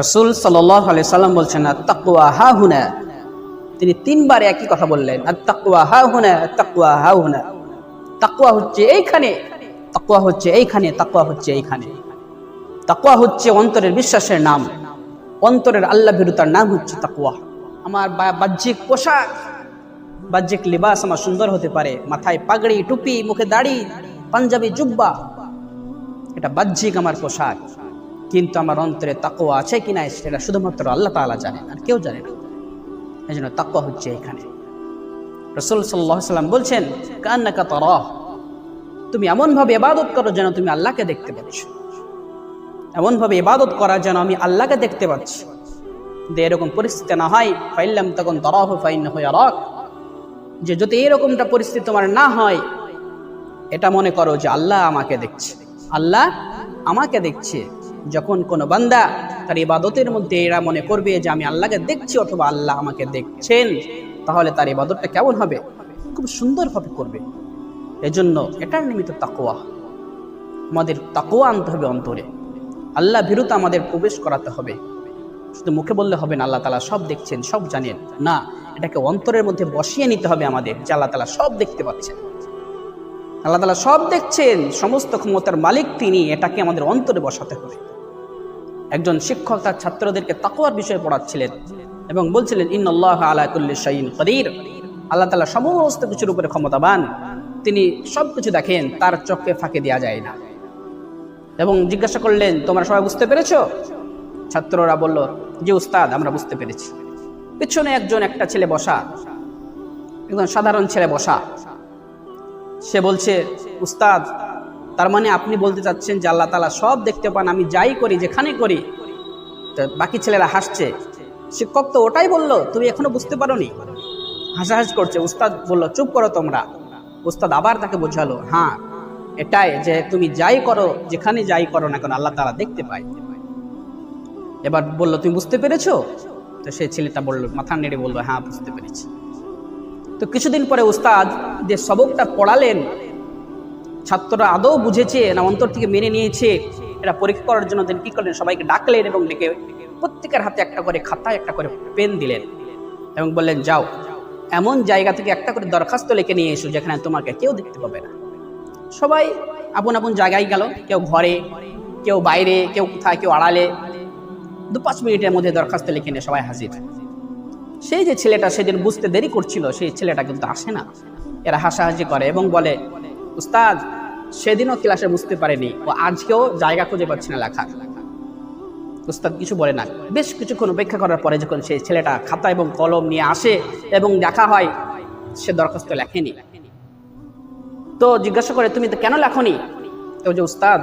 রসুল সাল্লাম বলছেন তাকুয়া হা হুনা। তিনি তিনবার একই কথা বললেন আর তাকুয়া হা হুনা তাকুয়া হা হুনা। তাকুয়া হচ্ছে এইখানে তাকুয়া হচ্ছে এইখানে তাকুয়া হচ্ছে এইখানে। তাকুয়া হচ্ছে অন্তরের বিশ্বাসের নাম। অন্তরের আল্লাহ বিরুতার নাম হচ্ছে তাকুয়া আমার বাহ্যিক পোশাক, বাহ্যিক লিবাস আমার সুন্দর হতে পারে। মাথায় পাগড়ি, টুপি, মুখে দাড়ি, পাঞ্জাবি, জুব্বা। এটা বাহ্যিক আমার পোশাক। কিন্তু আমার অন্তরে তাকওয়া আছে কিনা সেটা শুধুমাত্র আল্লাহ তাআলা জানেন আর কেউ জানে না। এই জন্য তাকওয়া হচ্ছে এখানে। রসুল সাল্লাম বলছেন, কান্নাকা তরহ। তুমি এমনভাবে এবাদত করো যেন তুমি আল্লাহকে দেখতে পাচ্ছ। এমনভাবে ইবাদত করা যেন আমি আল্লাহকে দেখতে পাচ্ছি। যে এরকম পরিস্থিতি না হয়, ফাইল্লাম তখন তরহ ফাইন হয়ে রক যে যদি এরকমটা পরিস্থিতি তোমার না হয়, এটা মনে করো যে আল্লাহ আমাকে দেখছে। আল্লাহ আমাকে দেখছে। যখন কোনো বান্দা তার ইবাদতের মধ্যে এরা মনে করবে যে আমি আল্লাহকে দেখছি অথবা আল্লাহ আমাকে দেখছেন, তাহলে তার ইবাদতটা কেমন হবে? খুব সুন্দরভাবে করবে। এজন্য এটার নিমিত্ত তাকোয়া আমাদের তাকোয়া আনতে হবে অন্তরে। আল্লাহ বিরুদ্ধে আমাদের প্রবেশ করাতে হবে। শুধু মুখে বললে হবে না, আল্লাহ তালা সব দেখছেন, সব জানেন। না, এটাকে অন্তরের মধ্যে বসিয়ে নিতে হবে আমাদের, যে আল্লাহ তালা সব দেখতে পাচ্ছেন। আল্লাহ তালা সব দেখছেন, সমস্ত ক্ষমতার মালিক তিনি, এটাকে আমাদের অন্তরে বসাতে হবে। একজন শিক্ষক তার ছাত্রদেরকে তাকুয়ার বিষয়ে পড়াচ্ছিলেন এবং বলছিলেন ইন আল্লাহ আলা কুল্লি শাইইন কদির। আল্লাহ তালা সমস্ত কিছুর উপরে ক্ষমতাবান। তিনি সব কিছু দেখেন, তার চোখকে ফাঁকে দেওয়া যায় না। এবং জিজ্ঞাসা করলেন, তোমরা সবাই বুঝতে পেরেছ? ছাত্ররা বলল যে উস্তাদ, আমরা বুঝতে পেরেছি। পিছনে একজন একটা ছেলে বসা, একজন সাধারণ ছেলে বসা সে বলছে, উস্তাদ, তার মানে আপনি বলতে চাচ্ছেন যে আল্লাহ তালা সব দেখতে পান, আমি যাই করি যেখানে করি। বাকি ছেলেরা হাসছে। শিক্ষক তো ওটাই বলল, তুমি এখনও বুঝতে পারোনি? হাসাহাস করছে। উস্তাদ বলল, চুপ করো তোমরা। উস্তাদ আবার তাকে বোঝালো হ্যাঁ এটাই যে তুমি যাই করো, যেখানে যাই করো না কেন, আল্লাহ তালা দেখতে পায়। এবার বলল, তুমি বুঝতে পেরেছ? তো সেই ছেলেটা বলল মাথা নেড়ে বলল হ্যাঁ বুঝতে পেরেছি। তো কিছুদিন পরে উস্তাদ যে সবকটা পড়ালেন, ছাত্ররা আদৌ বুঝেছে, না অন্তর থেকে মেনে নিয়েছে এটা পরীক্ষা করার জন্য তিনি কি করলেন, সবাইকে ডাকলেন এবং ডেকে প্রত্যেকের হাতে একটা করে খাতায় একটা করে পেন দিলেন এবং বললেন, যাও, এমন জায়গা থেকে একটা করে দরখাস্ত লিখে নিয়ে এসো যেখানে তোমাকে কেউ দেখতে পাবে না। সবাই আপন আপন জায়গায় গেল, কেউ ঘরে, কেউ বাইরে, কেউ কোথায়, কেউ আড়ালে। দু পাঁচ মিনিটের মধ্যে দরখাস্ত লিখে নিয়ে সবাই হাজির। সেই যে ছেলেটা সেদিন বুঝতে দেরি করছিল, সেই ছেলেটা কিন্তু আসে না। এরা হাসাহাসি করে এবং বলে, উস্তাদ, সেদিনও ক্লাসে বুঝতে পারেনি ও আজকেও জায়গা খুঁজে পাচ্ছে না লেখার। উস্তাদ কিছু বলে না। বেশ কিছুক্ষণ অপেক্ষা করার পরে যখন সেই ছেলেটা খাতা এবং কলম নিয়ে আসে এবং দেখা হয়, সে দরখাস্ত লেখেনি। তো জিজ্ঞাসা করে, তুমি তো কেন লেখনি? তো যে, উস্তাদ,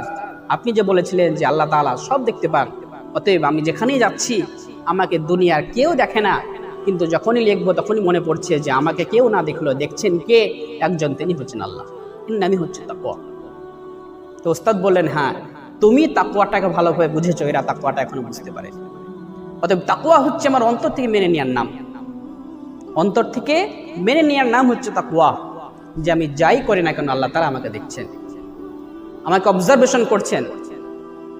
আপনি যে বলেছিলেন যে আল্লাহ তালা সব দেখতে পান, অতএব আমি যেখানেই যাচ্ছি, আমাকে দুনিয়ার কেউ দেখে না। কিন্তু যখনই লিখব তখনই মনে পড়ছে যে আমাকে কেউ না দেখল, দেখছেন কে? একজন, তিনি হচ্ছেন আল্লাহ। আমি হচ্ছে তাকুয়া তো ওস্তাদ বললেন হ্যাঁ তুমি তাকুয়াটাকে ভালোভাবে বুঝেছ, এরা তাকুয়াটা এখনও বুঝতে পারে। অতএব তাকুয়া হচ্ছে আমার অন্তর থেকে মেনে নেওয়ার নাম। অন্তর থেকে মেনে নেওয়ার নাম হচ্ছে তাকুয়া যে আমি যাই করি না কেন আল্লাহ তারা আমাকে দেখছেন। আমাকে অবজারভেশন করছেন।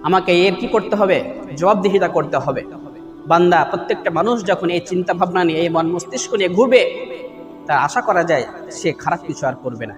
আমাকে এর কি করতে হবে? জবাবদিহিতা করতে হবে। বান্দা, প্রত্যেকটা মানুষ যখন এই চিন্তা ভাবনা নিয়ে, এই মন মস্তিষ্ক নিয়ে ঘুরবে, তা আশা করা যায় সে খারাপ কিছু আর করবে না।